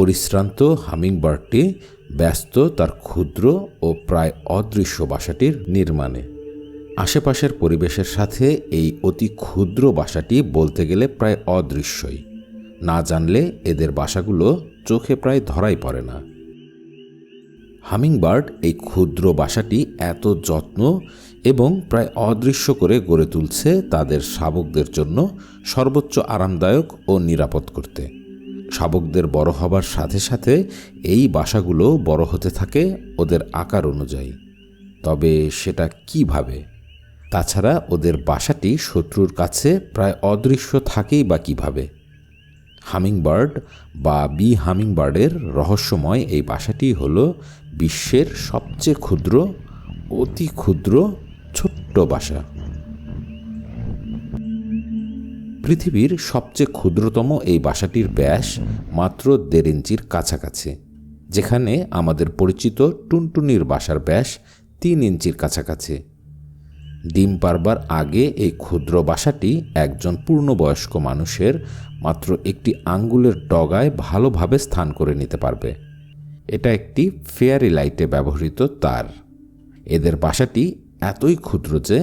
পরিশ্রান্ত হামিংবার্ডটি ব্যস্ত, তার ক্ষুদ্র ও প্রায় অদৃশ্য বাসাটির নির্মাণে। আশেপাশের পরিবেশের সাথে এই অতি ক্ষুদ্র বাসাটি বলতে গেলে প্রায় অদৃশ্যই। না জানলে এদের বাসাগুলো চোখে প্রায় ধরাই পড়ে না। হামিংবার্ড এই ক্ষুদ্র বাসাটি এত যত্ন এবং প্রায় অদৃশ্য করে গড়ে তুলছে তাদের শাবকদের জন্য সর্বোচ্চ আরামদায়ক ও নিরাপদ করতে। শাবকদের বড় হবার সাথে সাথে এই বাসাগুলো বড় হতে থাকে ওদের আকার অনুযায়ী। তবে সেটা কীভাবে? তাছাড়া ওদের বাসাটি শত্রুর কাছে প্রায় অদৃশ্য থাকেই বা কীভাবে? হামিংবার্ড বা বি হামিংবার্ডের রহস্যময় এই বাসাটি হল বিশ্বের সবচেয়ে ক্ষুদ্র, অতি ক্ষুদ্র, ছোট্ট বাসা। পৃথিবীর সবচেয়ে ক্ষুদ্রতম এই বাসাটির ব্যাস মাত্র দেড় ইঞ্চির কাছাকাছি, যেখানে আমাদের পরিচিত টুনটুনির বাসার ব্যাস তিন ইঞ্চির কাছাকাছি। ডিম পারবার আগে এই ক্ষুদ্র বাসাটি একজন পূর্ণবয়স্ক মানুষের মাত্র একটি আঙ্গুলের ডগায় ভালোভাবে স্থান করে নিতে পারবে। এটা একটি ফেয়ারি লাইটে ব্যবহৃত তার। এদের বাসাটি এতই ক্ষুদ্র যে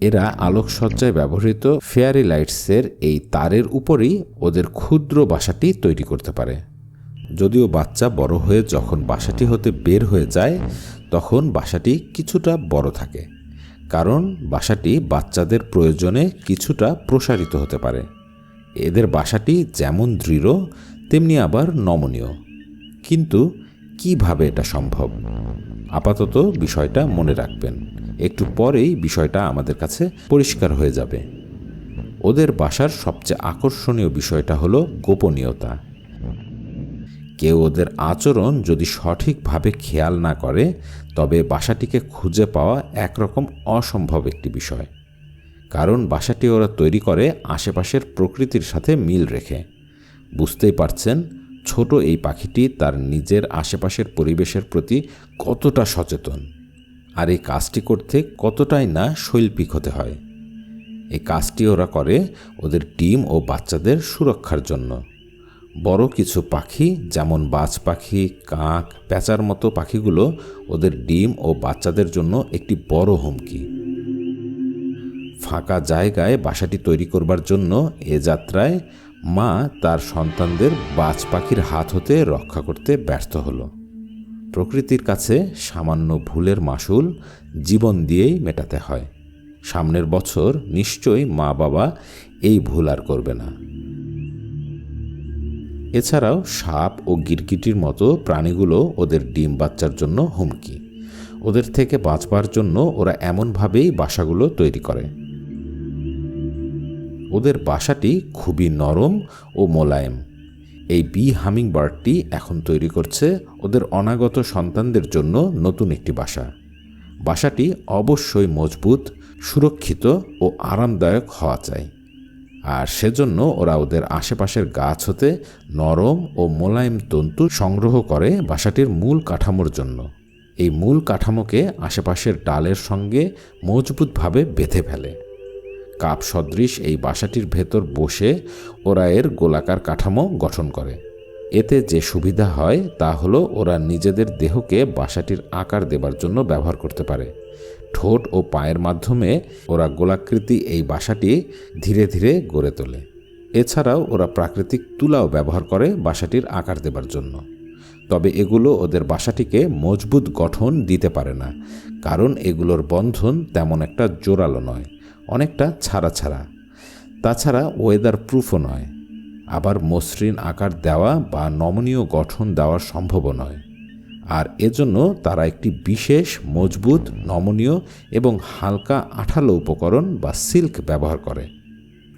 এরা আলোকসজ্জায় ব্যবহৃত ফেয়ারি লাইটসের এই তারের উপরেই ওদের ক্ষুদ্র বাসাটি তৈরি করতে পারে। যদিও বাচ্চা বড় হয়ে যখন বাসাটি হতে বের হয়ে যায়, তখন বাসাটি কিছুটা বড় থাকে, কারণ বাসাটি বাচ্চাদের প্রয়োজনে কিছুটা প্রসারিত হতে পারে। এদের বাসাটি যেমন দৃঢ়, তেমনি আবার নমনীয়। কিন্তু কীভাবে এটা সম্ভব? আপাতত বিষয়টা মনে রাখবেন। একটু পরেই বিষয়টা আমাদের কাছে পরিষ্কার হয়ে যাবে। ওদের বাসার সবচেয়ে আকর্ষণীয় বিষয়টা হলো গোপনীয়তা। কেউ ওদের আচরণ যদি সঠিকভাবে খেয়াল না করে, তবে বাসাটিকে খুঁজে পাওয়া একরকম অসম্ভব একটি বিষয়। কারণ বাসাটি ওরা তৈরি করে আশেপাশের প্রকৃতির সাথে মিল রেখে। বুঝতেই পারছেন ছোট এই পাখিটি তার নিজের আশেপাশের পরিবেশের প্রতি কতটা সচেতন? আর এই কাজটি করতে কতটাই না শৈল্পিক হতে হয়? এই কাজটি ওরা করে ওদের ডিম ও বাচ্চাদের সুরক্ষার জন্য। বড় কিছু পাখি, যেমন বাজ পাখি, কাক, প্যাঁচার মতো পাখিগুলো ওদের ডিম ও বাচ্চাদের জন্য একটি বড় হুমকি। ফাঁকা জায়গায় বাসাটি তৈরি করবার জন্য এ যাত্রায় মা তার সন্তানদের বাজ পাখির হাত হতে রক্ষা করতে ব্যর্থ হলো। প্রকৃতির কাছে সামান্য ভুলের মাসুল জীবন দিয়েই মেটাতে হয়। সামনের বছর নিশ্চয়ই মা বাবা এই ভুল আর করবে না। এছাড়াও সাপ ও গিরগিটির মতো প্রাণীগুলো ওদের ডিম বাচ্চার জন্য হুমকি। ওদের থেকে বাঁচবার জন্য ওরা এমনভাবেই বাসাগুলো তৈরি করে। ওদের বাসাটি খুবই নরম ও মোলায়েম। এই বি হামিং বার্ডটি এখন তৈরি করছে ওদের অনাগত সন্তানদের জন্য নতুন একটি বাসা। বাসাটি অবশ্যই মজবুত, সুরক্ষিত ও আরামদায়ক হওয়া চাই। আর সেজন্য ওরা ওদের আশেপাশের গাছ হতে নরম ও মোলায়েম তন্তু সংগ্রহ করে বাসাটির মূল কাঠামোর জন্য। এই মূল কাঠামোকে আশেপাশের ডালের সঙ্গে মজবুতভাবে বেঁধে ফেলে। কাপ সদৃশ এই বাসাটির ভেতর বসে ওরা এর গোলাকার কাঠামো গঠন করে। এতে যে সুবিধা হয় তা হলো ওরা নিজেদের দেহকে বাসাটির আকার দেবার জন্য ব্যবহার করতে পারে। ঠোঁট ও পায়ের মাধ্যমে ওরা গোলাকৃতি এই বাসাটি ধীরে ধীরে গড়ে তোলে। এছাড়াও ওরা প্রাকৃতিক তুলাও ব্যবহার করে বাসাটির আকার দেবার জন্য। তবে এগুলো ওদের বাসাটিকে মজবুত গঠন দিতে পারে না, কারণ এগুলোর বন্ধন তেমন একটা জোরালো নয়। অনেকটা ছাড়া ছাড়া। তাছাড়া ওয়েদার প্রুফও নয়। আবার মসৃণ আকার দেওয়া বা নমনীয় গঠন দেওয়ার সম্ভবও নয়। আর এজন্য তারা একটি বিশেষ, মজবুত, নমনীয় এবং হালকা আঠালো উপকরণ বা সিল্ক ব্যবহার করে।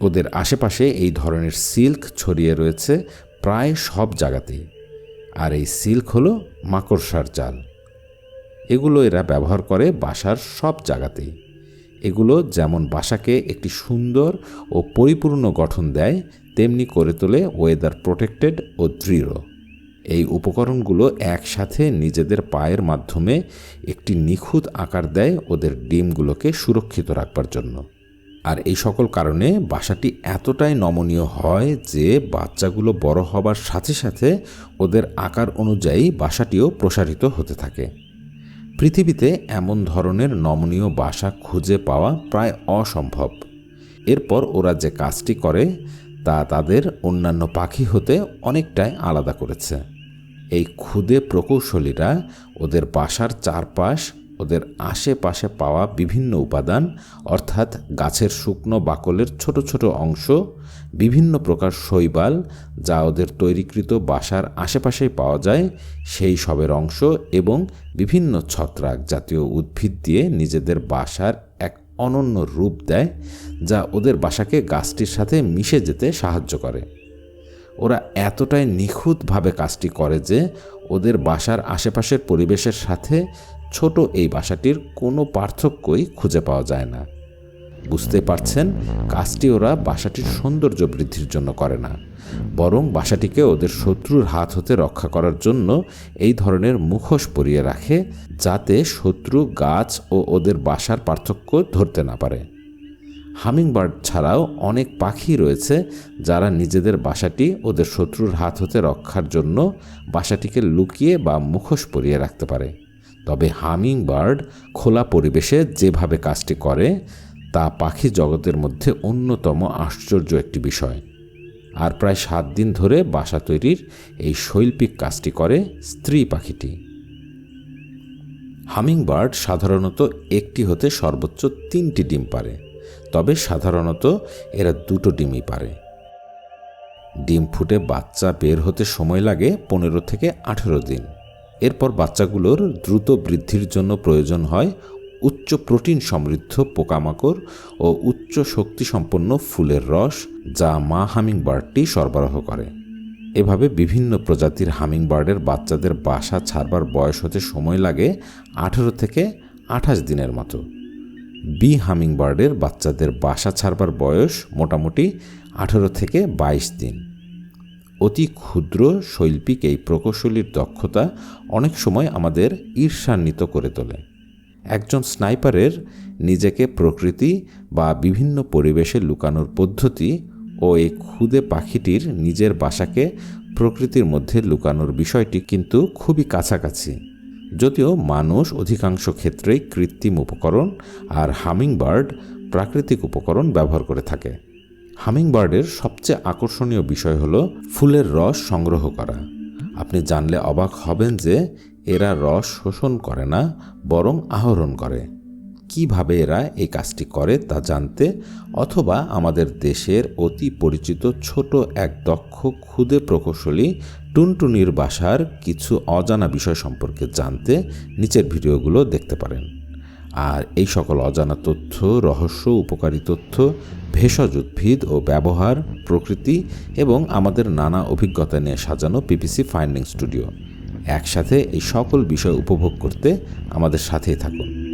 ওদের আশেপাশে এই ধরনের সিল্ক ছড়িয়ে রয়েছে প্রায় সব জায়গাতেই। আর এই সিল্ক হলো মাকড়সার জাল। এগুলো এরা ব্যবহার করে বাসার সব জায়গাতেই। এগুলো যেমন বাসাকে একটি সুন্দর ও পরিপূর্ণ গঠন দেয়, তেমনি করে তোলে ওয়েদার প্রোটেক্টেড ও দৃঢ়। এই উপকরণগুলো একসাথে নিজেদের পায়ের মাধ্যমে একটি নিখুঁত আকার দেয় ওদের ডিমগুলোকে সুরক্ষিত রাখবার জন্য। আর এই সকল কারণে বাসাটি এতটাই নমনীয় হয় যে বাচ্চাগুলো বড় হবার সাথে সাথে ওদের আকার অনুযায়ী বাসাটিও প্রসারিত হতে থাকে। পৃথিবীতে এমন ধরনের নমনীয় বাসা খুঁজে পাওয়া প্রায় অসম্ভব। এরপর ওরা যে কাজটি করে, তা তাদের অন্যান্য পাখি হতে অনেকটাই আলাদা করেছে। এই ক্ষুদে প্রকৌশলীরা ওদের বাসার চারপাশ ওদের আশেপাশে পাওয়া বিভিন্ন উপাদান, অর্থাৎ গাছের শুকনো বাকলের ছোট ছোট অংশ, বিভিন্ন প্রকার শৈবাল যা ওদের তৈরিকৃত বাসার আশেপাশেই পাওয়া যায়, সেই সবের অংশ এবং বিভিন্ন ছত্রাক জাতীয় উদ্ভিদ দিয়ে নিজেদের বাসার এক অনন্য রূপ দেয়, যা ওদের বাসাকে গাছটির সাথে মিশে যেতে সাহায্য করে। ওরা এতটাই নিখুঁতভাবে কাজটি করে যে ওদের বাসার আশেপাশের পরিবেশের সাথে ছোট এই বাসাটির কোনো পার্থক্যই খুঁজে পাওয়া যায় না। বুঝতে পারছেন, কাজটি ওরা বাসাটির সৌন্দর্য বৃদ্ধির জন্য করে না, বরং বাসাটিকে ওদের শত্রুর হাত হতে রক্ষা করার জন্য এই ধরনের মুখোশ পরিয়ে রাখে যাতে শত্রু, গাছ ও ওদের বাসার পার্থক্য ধরতে না পারে। হামিংবার্ড ছাড়াও অনেক পাখি রয়েছে যারা নিজেদের বাসাটি ওদের শত্রুর হাত হতে রক্ষার জন্য বাসাটিকে লুকিয়ে বা মুখোশ পরিয়ে রাখতে পারে। তবে হামিং বার্ড খোলা পরিবেশে যেভাবে কাজটি করে, তা পাখি জগতের মধ্যে অন্যতম আশ্চর্য একটি বিষয়। আর প্রায় সাত দিন ধরে বাসা তৈরির এই শৈল্পিক কাজটি করে স্ত্রী পাখিটি। হামিং বার্ড সাধারণত একটি হতে সর্বোচ্চ তিনটি ডিম পারে, তবে সাধারণত এরা দুটো ডিমই পারে। ডিম ফুটে বাচ্চা বের হতে সময় লাগে পনেরো থেকে আঠেরো দিন। এরপর বাচ্চাগুলোর দ্রুত বৃদ্ধির জন্য প্রয়োজন হয় উচ্চ প্রোটিন সমৃদ্ধ পোকামাকড় ও উচ্চ শক্তিসম্পন্ন ফুলের রস, যা মা হামিংবার্ডটি সরবরাহ করে। এভাবে বিভিন্ন প্রজাতির হামিংবার্ডের বাচ্চাদের বাসা ছাড়বার বয়স হতে সময় লাগে আঠেরো থেকে আঠাশ দিনের মতো। বি হামিংবার্ডের বাচ্চাদের বাসা ছাড়বার বয়স মোটামুটি আঠেরো থেকে বাইশ দিন। অতি ক্ষুদ্র শৈল্পিক এই প্রকৌশলীর দক্ষতা অনেক সময় আমাদের ঈর্ষান্বিত করে তোলে। একজন স্নাইপারের নিজেকে প্রকৃতি বা বিভিন্ন পরিবেশে লুকানোর পদ্ধতি ও এই ক্ষুদে পাখিটির নিজের বাসাকে প্রকৃতির মধ্যে লুকানোর বিষয়টি কিন্তু খুবই কাছাকাছি। যদিও মানুষ অধিকাংশ ক্ষেত্রেই কৃত্রিম উপকরণ আর হামিংবার্ড প্রাকৃতিক উপকরণ ব্যবহার করে থাকে। হামিংবার্ডের সবচেয়ে আকর্ষণীয় বিষয় হলো ফুলের রস সংগ্রহ করা। আপনি জানলে অবাক হবেন যে এরা রস শোষণ করে না, বরং আহরণ করে। কীভাবে এরা এই কাজটি করে তা জানতে অথবা আমাদের দেশের অতি পরিচিত ছোট এক দক্ষ ক্ষুদে প্রকৌশলী টুনটুনির বাসার কিছু অজানা বিষয় সম্পর্কে জানতে নিচের ভিডিওগুলো দেখতে পারেন। আর এই সকল অজানা তথ্য, রহস্য, উপকারী তথ্য, ভেষজ উদ্ভিদ ও ব্যবহার, প্রকৃতি এবং আমাদের নানা অভিজ্ঞতা নিয়ে সাজানো পিপিসি ফাইন্ডিং স্টুডিও। একসাথে এই সকল বিষয় উপভোগ করতে আমাদের সাথেই থাকুন।